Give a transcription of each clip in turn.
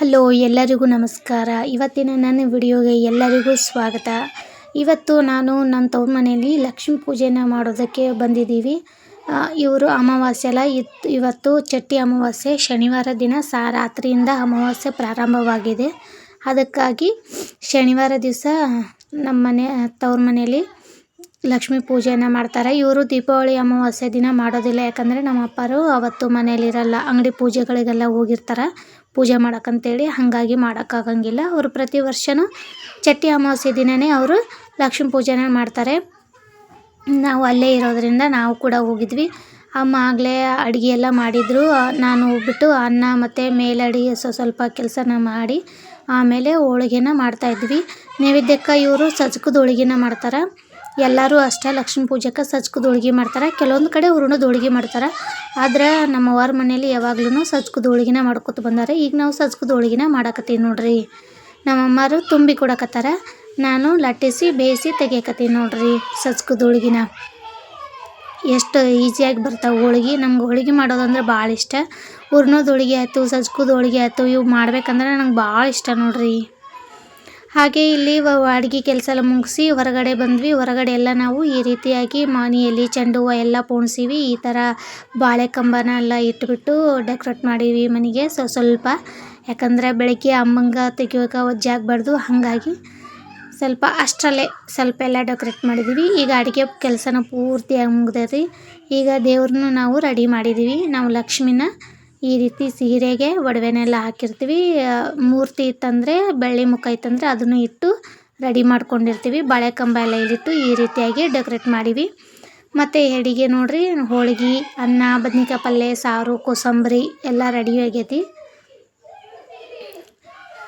Hello, ಎಲ್ಲರಿಗೂ ನಮಸ್ಕಾರ. ಇವತ್ತಿನ ನನ್ನ ವಿಡಿಯೋಗೆ ಎಲ್ಲರಿಗೂ ಸ್ವಾಗತ. ಇವತ್ತು ನಾನು ನನ್ನ ತವ್ರ ಮನೆಯಲ್ಲಿ ಲಕ್ಷ್ಮೀ ಪೂಜೆನ ಮಾಡೋದಕ್ಕೆ ಬಂದಿದ್ದೀವಿ. ಇವರು ಅಮಾವಾಸ್ಯೆ ಅಲ್ಲ, ಇತ್, ಇವತ್ತು ಚಟ್ಟಿ ಅಮಾವಾಸ್ಯೆ, ಶನಿವಾರ ದಿನ ಸಾ, ರಾತ್ರಿಯಿಂದ ಅಮಾವಾಸ್ಯೆ ಪ್ರಾರಂಭವಾಗಿದೆ. ಅದಕ್ಕಾಗಿ ಶನಿವಾರ ದಿವಸ ನಮ್ಮ ಮನೆ ತವ್ರ ಮನೆಯಲ್ಲಿ ಲಕ್ಷ್ಮೀ ಪೂಜೆಯನ್ನು ಮಾಡ್ತಾರೆ. ಇವರು ದೀಪಾವಳಿ ಅಮಾವಾಸ್ಯೆ ದಿನ ಮಾಡೋದಿಲ್ಲ. ಯಾಕಂದರೆ ನಮ್ಮ ಅಪ್ಪರು ಅವತ್ತು ಮನೇಲಿರಲ್ಲ ಅಂಗಡಿ ಪೂಜೆಗಳಿಗೆಲ್ಲ ಹೋಗಿರ್ತಾರೆ. ಪೂಜೆ ಮಾಡೋಕ್ಕಂತೇಳಿ. ಹಾಗಾಗಿ ಮಾಡೋಕ್ಕಾಗಂಗಿಲ್ಲ. ಅವರು ಪ್ರತಿ ವರ್ಷವೂ ಚಟ್ಟಿ ಅಮಾವಾಸ್ಯೆ ದಿನವೇ ಅವರು ಲಕ್ಷ್ಮೀ ಪೂಜೆನ ಮಾಡ್ತಾರೆ. ನಾವು ಅಲ್ಲೇ ಇರೋದರಿಂದ ನಾವು ಕೂಡ ಹೋಗಿದ್ವಿ. ಅಮ್ಮ ಆಗಲೇ ಅಡುಗೆ ಎಲ್ಲ ಮಾಡಿದರು. ನಾನು ಹೋಗ್ಬಿಟ್ಟು ಅನ್ನ ಮತ್ತು ಮೇಲಡಿ ಸ್ವ ಸ್ವಲ್ಪ ಕೆಲಸನ ಮಾಡಿ ಆಮೇಲೆ ಹೋಳಿಗೆನ ಮಾಡ್ತಾಯಿದ್ವಿ ನೈವೇದ್ಯಕ್ಕೆ ಇವರು ಸಜ್ಕದ ಹೋಳ್ಗೆನ ಮಾಡ್ತಾರೆ. ಎಲ್ಲರೂ ಅಷ್ಟೇ ಲಕ್ಷ್ಮೀ ಪೂಜೆಗೆ ಸಜ್ಕದ ಹೋಳ್ಗೆ ಮಾಡ್ತಾರೆ. ಕೆಲವೊಂದು ಕಡೆ ಹೂರ್ಣದ ಹೋಳ್ಗೆ ಮಾಡ್ತಾರೆ. ಆದ್ರೆ ನಮ್ಮ ಅವ್ವಾರ ಮನೇಲಿ ಯಾವಾಗ್ಲೂ ಸಜ್ಕದ ಹೋಳ್ಗೆನ ಮಾಡ್ಕೊತ ಬಂದಾರೆ. ಈಗ ನಾವು ಸಜ್ಕದ ಹೋಳ್ಗೆನ ಮಾಡಾಕತ್ತೀವಿ ನೋಡ್ರಿ. ನಮ್ಮ ಅಮ್ಮರು ತುಂಬಿ ಕೊಡಕತ್ತಾರ. ನಾನು ಲಟ್ಟಿಸಿ, ಬೇಯಿಸಿ ತೆಗಿಯಕತ್ತೀನಿ ನೋಡ್ರಿ ಸಜ್ಕದ ಹೋಳ್ಗಿನ. ಎಷ್ಟು ಈಸಿಯಾಗಿ ಬರ್ತಾವೆ ಹೋಳ್ಗೆ. ನಮ್ಗೆ ಹೋಳ್ಗೆ ಮಾಡೋದಂದ್ರೆ ಭಾಳ ಇಷ್ಟ. ಹೂರ್ಣದ ಹೋಳಿಗೆ ಆಯಿತು, ಸಜ್ಕದ ಹೋಳಿಗೆ ಆಯಿತು, ಇವು ಮಾಡ್ಬೇಕಂದ್ರೆ ನಂಗೆ ಭಾಳ ಇಷ್ಟ ನೋಡ್ರಿ. ಹಾಗೆ ಇಲ್ಲಿ ಅಡಿಗೆ ಕೆಲಸ ಎಲ್ಲ ಮುಗಿಸಿ ಹೊರಗಡೆ ಬಂದ್ವಿ. ಹೊರಗಡೆ ಎಲ್ಲ ನಾವು ಈ ರೀತಿಯಾಗಿ ಮಾನಿಯಲ್ಲಿ ಚೆಂಡು ಹೂವು ಎಲ್ಲ ಪೋಣಿಸಿವಿ. ಈ ಥರ ಬಾಳೆ ಕಂಬನ ಎಲ್ಲ ಇಟ್ಬಿಟ್ಟು ಡೆಕೋರೇಟ್ ಮಾಡೀವಿ ಮನೆಗೆ. ಸೊ ಸ್ವಲ್ಪ. ಯಾಕಂದರೆ ಬೆಳಗ್ಗೆ ಅಮ್ಮಂಗೆ ತೆಗಿಯೋಕೆ ಜಾಗಬಾರ್ದು ಹಾಗಾಗಿ ಸ್ವಲ್ಪ ಅಷ್ಟರಲ್ಲೇ ಸ್ವಲ್ಪ ಎಲ್ಲ ಡೆಕೋರೇಟ್ ಮಾಡಿದ್ದೀವಿ ಈಗ ಅಡುಗೆ ಕೆಲಸನ ಪೂರ್ತಿಯಾಗಿ ಮುಗ್ದೈತಿ. ಈಗ ದೇವ್ರನ್ನೂ ನಾವು ರೆಡಿ ಮಾಡಿದ್ದೀವಿ ನಾವು ಲಕ್ಷ್ಮಿನ ಈ ರೀತಿ ಸೀರೆಗೆ ಒಡವೆನೆಲ್ಲ ಹಾಕಿರ್ತೀವಿ. ಮೂರ್ತಿ ಇತ್ತಂದರೆ, ಬೆಳ್ಳಿ ಮುಖ ಇತ್ತಂದರೆ ಅದನ್ನು ಇಟ್ಟು ರೆಡಿ ಮಾಡ್ಕೊಂಡಿರ್ತೀವಿ. ಬಾಳೆ ಕಂಬ ಎಲ್ಲ ಇಲ್ಲಿಟ್ಟು ಈ ರೀತಿಯಾಗಿ ಡೆಕೋರೇಟ್ ಮಾಡೀವಿ. ಮತ್ತು ಅಡಿಗೆ ನೋಡ್ರಿ, ಹೋಳಿಗೆ, ಅನ್ನ, ಬದ್ನಿಕಾಯಿ ಪಲ್ಯ ಸಾರು, ಕೋಸಂಬರಿ ಎಲ್ಲ ರೆಡಿ ಆಗೈತಿ.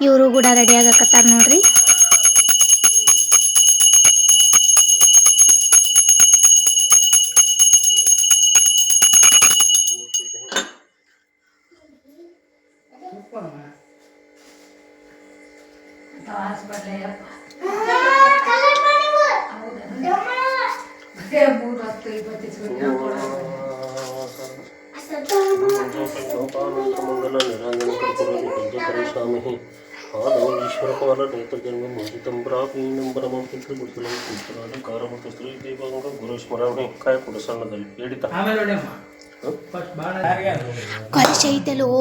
ಇವರು ಕೂಡ ರೆಡಿ ಆಗಕತ್ತಾರ ನೋಡ್ರಿ. పరికరంగా మోదితం ప్రాచీనం పరమం పితృ గురుకులం పుస్తకాలు కారము పుస్తలు ఇదే భాగంగా గురు స్మరణ. కాయ పురసన్నదలు ఏడిత. కలశైతలు ఓ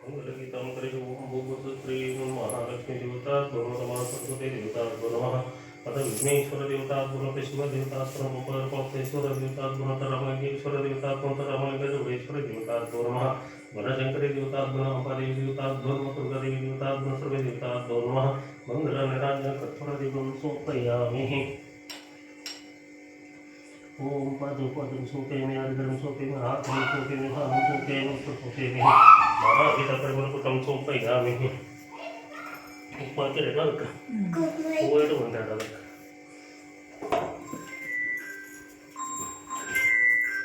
ओम करिषोऽहं भूभूतस्त्रीं महालक्ष्मीदेवतात्मनो नमः सरस्वतीदेवतात्मो नमः अथ विघ्नेश्वरदेवतात्मनो शिवदेवतात्मनो मुपरपौप्तेश्वरदेवतात्मनो रामलिङ्गेश्वरदेवतात्मनो रामलिङ्गेश्वरदेवतात्मो नमः ओम पद पदम में आदिगरम में हाथ में हाथ में उत्तर में ಸೋಪೇಮಿ ಹಾಕಂ ಸೋಪೇಮಿ ಹಾಂ ಸೋಪೇಮಿ ಸೋಪೇಮಿ ಮಾರಾಹಿತ ಪರಿಮಳಕುಟಂ ಸೋಪಯಾಮಿ ಉಪ್ಪು ಹಾಕಿದ್ರೆ ಅದಕ್ಕೆ ಹೂವು ಇಟ್ಟು ಬಂದಾಡ ಅದಕ್ಕೆ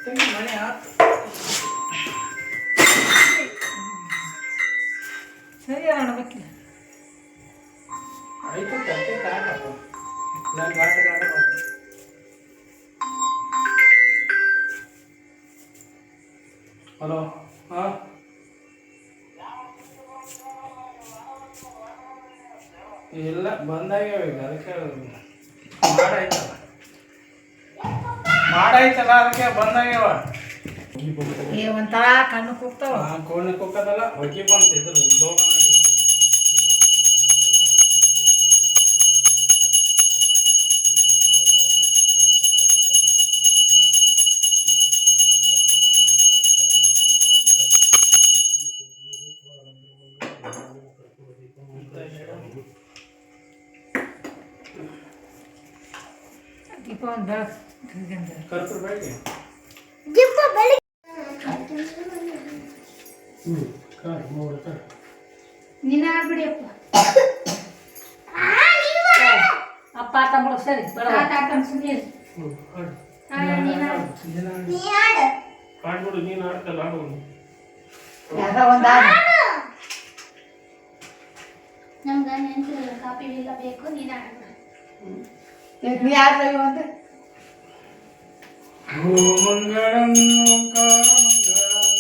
ತಂಗಿ ಮನೆ ಆತು ಸರಿ ಆಡ್ಬೇಕಿಲ್ಲ ಆಯ್ತು ತಟ್ಟೆ ಕಾಟಪ್ಪ ನಾನು ಗಾಟ ಗಾಟ ಮಾಡ್ತೀನಿ ಹಲೋ ಬಂದಾಗ್ಯಾವ ಈಗ ಅದಕ್ಕೆ ಮಾಡಾಯ್ತಲ್ಲ. ಮಾಡಾಯ್ತಲ್ಲ ಅದಕ್ಕೆ ಬಂದಾಗ್ಯಾವ ಒಂಥರ ಕಣ್ಣು ಕುಕ್ತಾವ ಕಣ್ಣು ಕುಕ್ಕದಲ್ಲ ಹೊಗಿ ಬಂತ ಇದ್ರ ಆಡ್ತಲ್ಲ ಆಡು. ಯಾರ ಒಂದು ಆಡ. ನಮ್ಗೆ ನೆನಪಿಲ್ಲ ಕಾಪಿ ಇಲ್ಲ ಬೇಕು ನೀನು ಆಡ್ಬಿಡು ನೀ ಆಡ್ತೀವಿ భూమంగళం ఓంకారమంగళం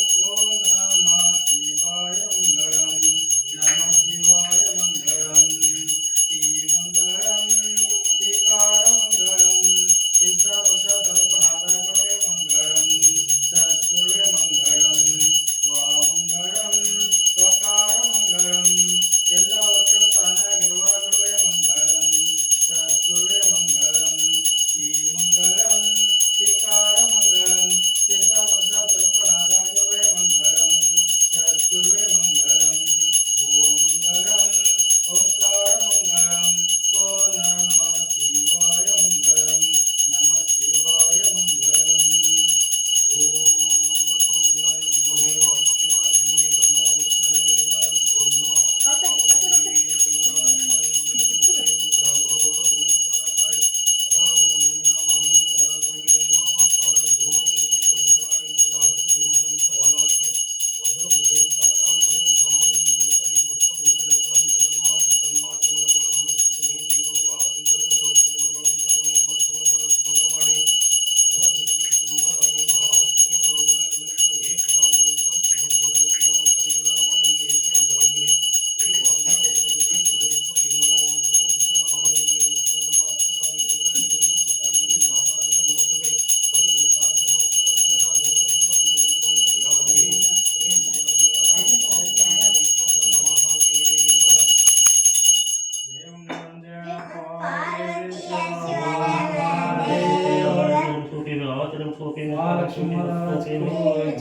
ছোট মহালক্ষ্মী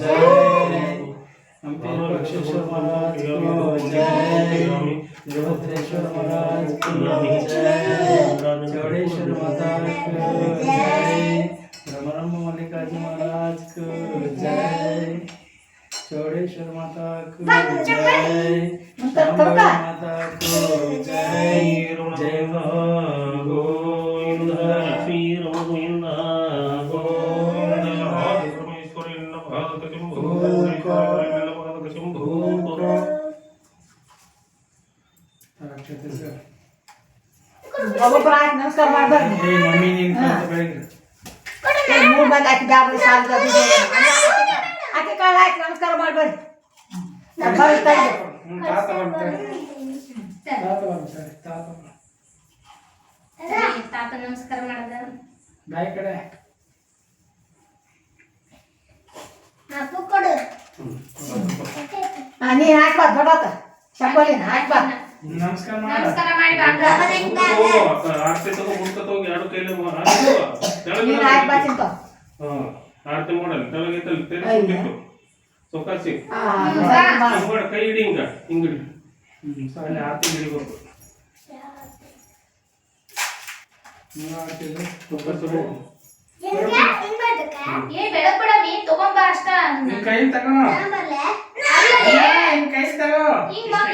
जय अम्पेक्षेश्वर महाराज को जय जगतेश्वर महाराज को जय चौड़ेश्वर माता को जय रमरम मल्लिकार्जुन महाराज को जय चौड़ेश्वर माता को जय श्यामला माता को जय जय हो ಒಬ್ಬೊಬ್ಬರು ಆಯ್ತು ನಮಸ್ಕಾರ ಮಾಡ್ಬಾರ್ದು ಏ ಮಮ್ಮಿ ನೀನು ಕಲ್ತು ಬೆಳಗ್ಗೆ ಮೂರು ಮಂದಿ ಆಕಿ ಗಾಬರಿ ಸಾಲ ಆಕೆ ಕಾಲ ಆಯ್ತು ನಮಸ್ಕಾರ ಮಾಡ್ಬಾರ್ದು ಬರ್ತಾ ಇದೆ ಹ್ಞೂ ತಾತ ಬರ್ತಾರೆ ತಾತ ಬರ್ತಾರೆ ತಾತ ಬರ್ತಾರೆ. ತಾತ ನಮಸ್ಕಾರ ಮಾಡದ ಬಾಯಿ ಕಡೆ ಹಾಕು ಕೊಡು ನೀ ಹಾಕ್ಬಾರ್ದು ದೊಡ್ಡತ ಶಂಬೋಲಿನ ಹಾಕ್ಬಾರ್ದು ನಮಸ್ಕಾರ ಮಾಡ. ನಮಸ್ಕಾರ ಮಾಡಿ ಬಾ ಆರತಿ ತಗೋ ಮುಂದೆ ಎರಡು ಕೈಲಿ ಆರತಿ ಆರತಿ ಮಾಡಲ್ಲ ಸೊಕಾಸಿ ಮಾಡ ಕೈ ಹಿಡಿ ಹಿಂಗ ಹಿಂಗ ಹಿಡಿ. ಅಲ್ಲಿ ಆರತಿ ಹಿಡಿಬೇಕು ಕೈ ತಗೋ. ಕೈ ತಗೋ. ಹಿಂಗ್ ಮಾ-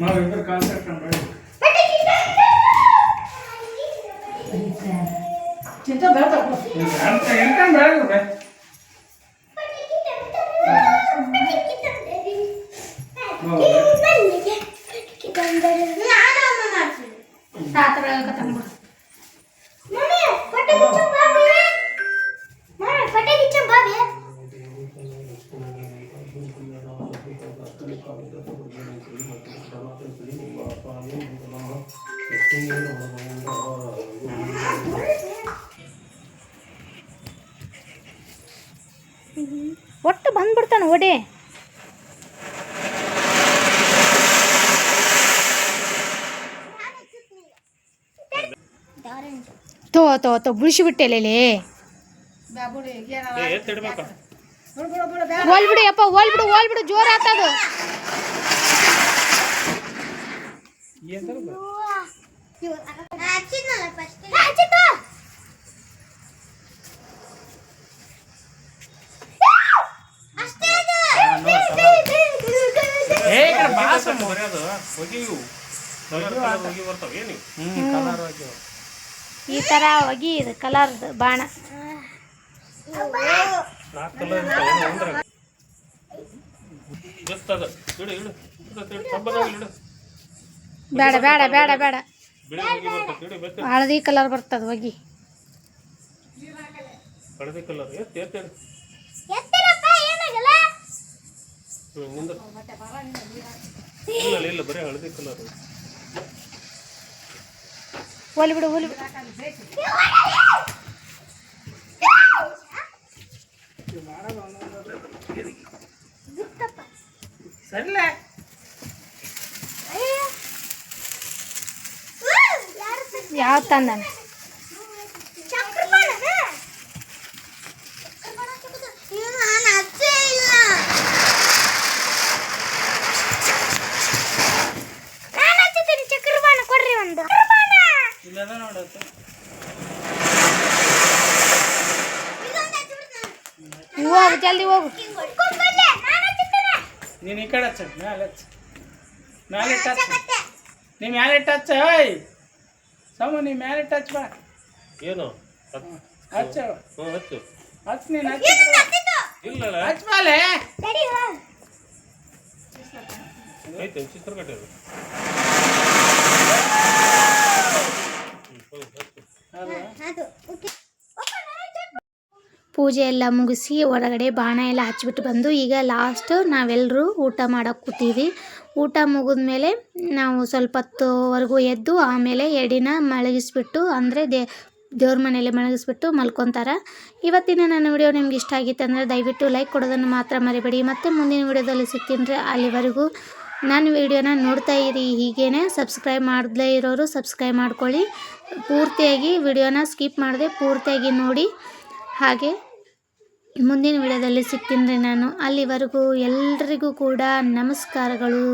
ಮಾಮಯ್ಯ ಕಾಲು ಕಟ್ಕೊಂಡು ಚಿಂತೆ ಬೆಳ್ತಾವ ಒಟ್ಟು ಬಂದ್ಬಿಡ್ತಾನೆ ಓಡಿ ತೋ ತೋ ತೋ ಬಿಡಿಸಿಬಿಟ್ಟೆಲೇ ಲೇ ಏನಾರ ಏ ಎತ್ತಿಡ್ಬೇಕ ಬಿಡು ಯಪ್ಪ ಓಲ್ ಬಿಡು ಓಲ್ ಬಿಡು ಜೋರ್ ಆತದು. ಈ ತರ ಹೊಗಿ ಇದು ಕಲರ್ದು ಬಾಣ. ಬೇಡ ಬೇಡ ಬೇಡ ಬೇಡ. ಹಳದಿ ಕಲರ್ ಬರ್ತದ ಹೋಗಿ. ಹಳದಿ ಕಲರ್ ಎತ್ತಿ ಎತ್ತಿ ಇಡು ಹ್ಞೂ ನಿಂದ ಇಲ್ಲ ಇಲ್ಲ ಬರೀ ಹಳದಿ ಕಲರ್. ಹೋಲಿ ಬಿಡು ಹೋಲಿ ಬಿಡು. ಸರಿಲ್ಲ ಯಾವ ತಂದನ ಚಕ್ರಬಾಣ ಕೊಡ್ರಿ ಒಂದು. ಇಲ್ಲದ ನೋಡತ್ತೆ ಹೋಗು ಜಲ್ದಿ ಹೋಗು. ನೀನು ಈ ಕಡೆ ಹಚ್ಚ ಮ್ಯಾಲೆ ಹಚ್ಚ. ಮ್ಯಾಲೆ ಟಚ್ ನೀ ಮ್ಯಾಲೆ ಟಚ್ ಓಯ್. ಸಮ ನೀ ಮ್ಯಾಲೆ ಟಚ್ ಬಾ. ಏನು? ಹಚ್ಚ. ಹ್ಞೂ ಹಚ್ಚು. ಹಚ್ ನೀನು ಹಚ್ಚ. ಇಲ್ಲ ಹಚ್ಚ ಬಾಲೆ ಐತೆ ಚಿತ್ರ ಕಟ್ಟಿದ್ರು ಪೂಜೆ ಎಲ್ಲ ಮುಗಿಸಿ ಹೊರಗಡೆ ಬಾಣ ಎಲ್ಲ ಹಚ್ಬಿಟ್ಟು ಬಂದು ಈಗ ಲಾಸ್ಟ್ ನಾವೆಲ್ಲರೂ ಊಟ ಮಾಡೋಕೆ ಕೂತೀವಿ. ಊಟ ಮುಗಿದ್ಮೇಲೆ ನಾವು ಸ್ವಲ್ಪ ಹೊತ್ತುವರೆಗೂ ಎದ್ದು ಆಮೇಲೆ ಎಡಿನ ಮಲಗಿಸ್ಬಿಟ್ಟು, ಅಂದರೆ ದೇ, ದೇವ್ರ ಮನೇಲಿ ಮಲಗಿಸ್ಬಿಟ್ಟು ಮಲ್ಕೊತಾರೆ. ಇವತ್ತಿನ ನನ್ನ ವಿಡಿಯೋ ನಿಮ್ಗೆ ಇಷ್ಟ ಆಗಿತ್ತು ಅಂದರೆ ದಯವಿಟ್ಟು ಲೈಕ್ ಕೊಡೋದನ್ನು ಮಾತ್ರ ಮರಿಬೇಡಿ. ಮತ್ತೆ ಮುಂದಿನ ವಿಡಿಯೋದಲ್ಲಿ ಸಿಗ್ತೀನಿ ಅಲ್ಲಿವರೆಗೂ ನಾನು ವಿಡಿಯೋನ ನೋಡ್ತಾ ಇರಿ. ಹೀಗೇ ಸಬ್ಸ್ಕ್ರೈಬ್ ಮಾಡದೇ ಇರೋರು ಸಬ್ಸ್ಕ್ರೈಬ್ ಮಾಡ್ಕೊಳ್ಳಿ. ಪೂರ್ತಿಯಾಗಿ ವಿಡಿಯೋನ ಸ್ಕಿಪ್ ಮಾಡದೆ ಪೂರ್ತಿಯಾಗಿ ನೋಡಿ. ಹಾಗೆ ಮುಂದಿನ ವಿಡಿಯೋದಲ್ಲಿ ಸಿಗ್ತೀನಿ ನಾನು. ಅಲ್ಲಿವರೆಗೂ ಎಲ್ಲರಿಗೂ ಕೂಡ ನಮಸ್ಕಾರಗಳು.